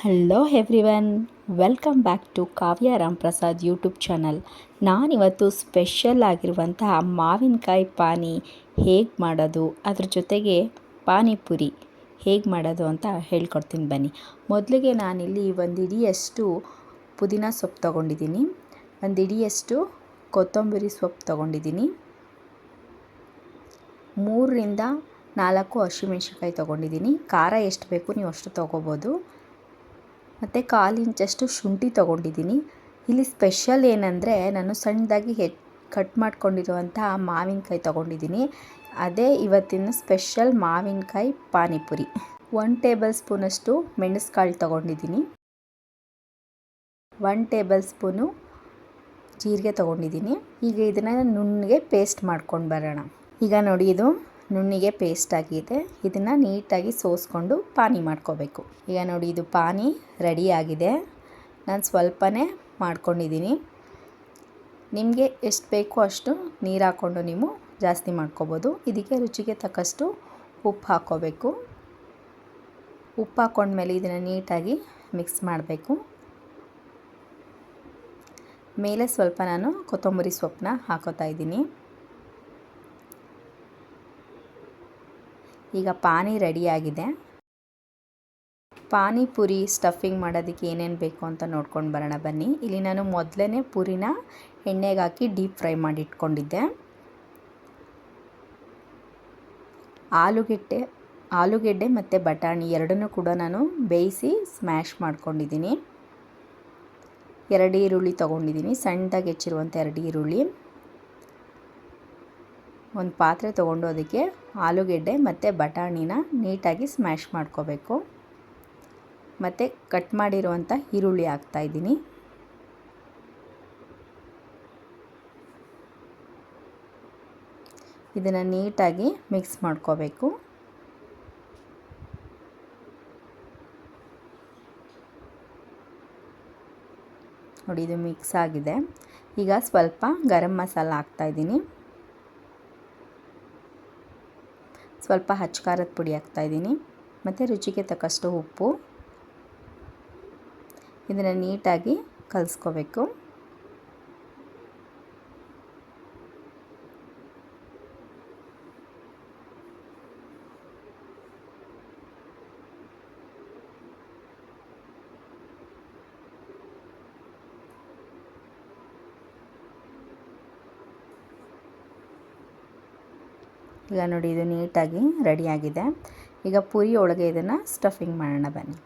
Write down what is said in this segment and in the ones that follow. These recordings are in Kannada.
Hello everyone welcome back to Kavya Ram Prasad YouTube channel ನಾನಿವತ್ತು ಸ್ಪೆಷಲ್ ಆಗಿರುವಂತಹ ಮಾವಿನಕಾಯಿ ಪಾನಿ ಹೇಗೆ ಮಾಡೋದು, ಅದ್ರ ಜೊತೆಗೆ ಪಾನಿಪುರಿ ಹೇಗೆ ಮಾಡೋದು ಅಂತ ಹೇಳ್ಕೊಡ್ತೀನಿ ಬನ್ನಿ. ಮೊದಲಿಗೆ ನಾನಿಲ್ಲಿ ಒಂದು ಇಡಿಯಷ್ಟು ಪುದೀನ ಸೊಪ್ಪು ತೊಗೊಂಡಿದ್ದೀನಿ ಒಂದು ಇಡಿಯಷ್ಟು ಕೊತ್ತಂಬರಿ ಸೊಪ್ಪು ತೊಗೊಂಡಿದ್ದೀನಿ, ಮೂರರಿಂದ ನಾಲ್ಕು ಹಸಿಮೆಣ್ಸಿನ್ಕಾಯಿ ತೊಗೊಂಡಿದ್ದೀನಿ. ಖಾರ ಎಷ್ಟು ಬೇಕು ನೀವು ಅಷ್ಟು ತೊಗೋಬೋದು. ಮತ್ತು ಕಾಲು ಇಂಚಷ್ಟು ಶುಂಠಿ ತೊಗೊಂಡಿದ್ದೀನಿ. ಇಲ್ಲಿ ಸ್ಪೆಷಲ್ ಏನಂದರೆ ನಾನು ಸಣ್ಣದಾಗಿ ಹೆ ಕಟ್ ಮಾಡ್ಕೊಂಡಿರುವಂಥ ಮಾವಿನಕಾಯಿ ತೊಗೊಂಡಿದ್ದೀನಿ. ಅದೇ ಇವತ್ತಿನ ಸ್ಪೆಷಲ್ ಮಾವಿನಕಾಯಿ ಪಾನಿಪುರಿ. ಒನ್ ಟೇಬಲ್ ಸ್ಪೂನಷ್ಟು ಮೆಣಸ್ಕಾಳು ತೊಗೊಂಡಿದ್ದೀನಿ. ಒನ್ ಟೇಬಲ್ ಸ್ಪೂನು ಜೀರಿಗೆ ತೊಗೊಂಡಿದ್ದೀನಿ. ಈಗ ಇದನ್ನು ನುಣ್ಣಗೆ ಪೇಸ್ಟ್ ಮಾಡ್ಕೊಂಡು ಬರೋಣ. ಈಗ ನೋಡಿ ಇದು ನುಣ್ಣಿಗೆ ಪೇಸ್ಟ್ ಆಗಿದೆ. ಇದನ್ನು ನೀಟಾಗಿ ಸೋಸ್ಕೊಂಡು ಪಾನಿ ಮಾಡ್ಕೋಬೇಕು. ಈಗ ನೋಡಿ ಇದು ಪಾನಿ ರೆಡಿಯಾಗಿದೆ ನಾನು ಸ್ವಲ್ಪನೇ ಮಾಡ್ಕೊಂಡಿದ್ದೀನಿ ನಿಮಗೆ ಎಷ್ಟು ಬೇಕೋ ಅಷ್ಟು ನೀರು ಹಾಕ್ಕೊಂಡು ನೀವು ಜಾಸ್ತಿ ಮಾಡ್ಕೋಬೋದು. ಇದಕ್ಕೆ ರುಚಿಗೆ ತಕ್ಕಷ್ಟು ಉಪ್ಪು ಹಾಕ್ಕೋಬೇಕು ಉಪ್ಪು ಹಾಕ್ಕೊಂಡ್ಮೇಲೆ ಇದನ್ನು ನೀಟಾಗಿ ಮಿಕ್ಸ್ ಮಾಡಬೇಕು. ಮೇಲೆ ಸ್ವಲ್ಪ ನಾನು ಕೊತ್ತಂಬರಿ ಸೊಪ್ಪನ್ನ ಹಾಕೋತಾ ಇದ್ದೀನಿ. ಈಗ ಪಾನಿ ರೆಡಿಯಾಗಿದೆ. ಪಾನಿಪುರಿ ಸ್ಟಫಿಂಗ್ ಮಾಡೋದಕ್ಕೆ ಏನೇನು ಬೇಕು ಅಂತ ನೋಡ್ಕೊಂಡು ಬರೋಣ ಬನ್ನಿ. ಇಲ್ಲಿ ನಾನು ಮೊದಲೇ ಪುರಿನ ಎಣ್ಣೆಗೆ ಹಾಕಿ ಡೀಪ್ ಫ್ರೈ ಮಾಡಿ ಇಟ್ಕೊಂಡಿದ್ದೆ. ಆಲೂಗೆಡ್ಡೆ ಆಲೂಗೆಡ್ಡೆ ಮತ್ತು ಬಟಾಣಿ ಎರಡನ್ನೂ ಕೂಡ ನಾನು ಬೇಯಿಸಿ ಸ್ಮ್ಯಾಶ್ ಮಾಡ್ಕೊಂಡಿದ್ದೀನಿ. ಎರಡು ಈರುಳ್ಳಿ ತೊಗೊಂಡಿದ್ದೀನಿ. ಸಣ್ಣದಾಗಿ ಹೆಚ್ಚಿರುವಂಥ ಎರಡು ಈರುಳ್ಳಿ. ಒಂದು ಪಾತ್ರೆ ತೊಗೊಂಡು ಅದಕ್ಕೆ ಆಲೂಗೆಡ್ಡೆ ಮತ್ತು ಬಟಾಣಿನ ನೀಟಾಗಿ ಸ್ಮ್ಯಾಶ್ ಮಾಡ್ಕೋಬೇಕು. ಮತ್ತು ಕಟ್ ಮಾಡಿರುವಂಥ ಈರುಳ್ಳಿ ಹಾಕ್ತಾಯಿದ್ದೀನಿ ಇದನ್ನು ನೀಟಾಗಿ ಮಿಕ್ಸ್ ಮಾಡ್ಕೋಬೇಕು. ನೋಡಿ, ಇದು ಮಿಕ್ಸ್ ಆಗಿದೆ. ಈಗ ಸ್ವಲ್ಪ ಗರಂ ಮಸಾಲ ಹಾಕ್ತಾಯಿದ್ದೀನಿ ಸ್ವಲ್ಪ ಹಚ್ಕಾರದ ಪುಡಿ ಹಾಕ್ತಾಯಿದ್ದೀನಿ ಮತ್ತು ರುಚಿಗೆ ತಕ್ಕಷ್ಟು ಉಪ್ಪು. ಇದನ್ನು ನೀಟಾಗಿ ಕಲಿಸ್ಕೋಬೇಕು. ಈಗ ನೋಡಿ ಇದು ನೀಟಾಗಿ ರೆಡಿಯಾಗಿದೆ ಈಗ ಪುರಿ ಒಳಗೆ ಇದನ್ನು ಸ್ಟಫಿಂಗ್ ಮಾಡೋಣ ಬನ್ನಿ.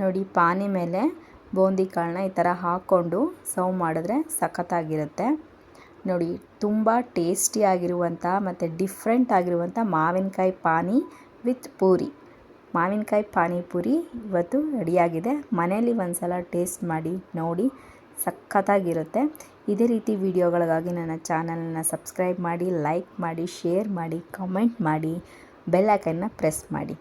ನೋಡಿ, ಪಾನಿ ಮೇಲೆ ಬೂಂದಿ ಕಾಳನ್ನ ಈ ಥರ ಹಾಕ್ಕೊಂಡು ಸರ್ವ್ ಮಾಡಿದ್ರೆ ಸಖತ್ತಾಗಿರುತ್ತೆ. ನೋಡಿ, ತುಂಬ ಟೇಸ್ಟಿಯಾಗಿರುವಂಥ ಮತ್ತು ಡಿಫ್ರೆಂಟ್ ಆಗಿರುವಂಥ ಮಾವಿನಕಾಯಿ ಪಾನಿ ವಿತ್ ಪೂರಿ. ಮಾವಿನಕಾಯಿ ಪಾನಿಪುರಿ ಇವತ್ತು ರೆಡಿಯಾಗಿದೆ. ಮನೇಲಿ ಒಂದು ಸಲ ಟೇಸ್ಟ್ ಮಾಡಿ ನೋಡಿ, ಸಖತ್ತಾಗಿರುತ್ತೆ. ಇದೇ ರೀತಿ ವಿಡಿಯೋಗಳಿಗಾಗಿ ನನ್ನ ಚಾನಲನ್ನು ಸಬ್ಸ್ಕ್ರೈಬ್ ಮಾಡಿ, ಲೈಕ್ ಮಾಡಿ, ಶೇರ್ ಮಾಡಿ, ಕಮೆಂಟ್ ಮಾಡಿ, ಬೆಲ್ ಪ್ರೆಸ್ ಮಾಡಿ.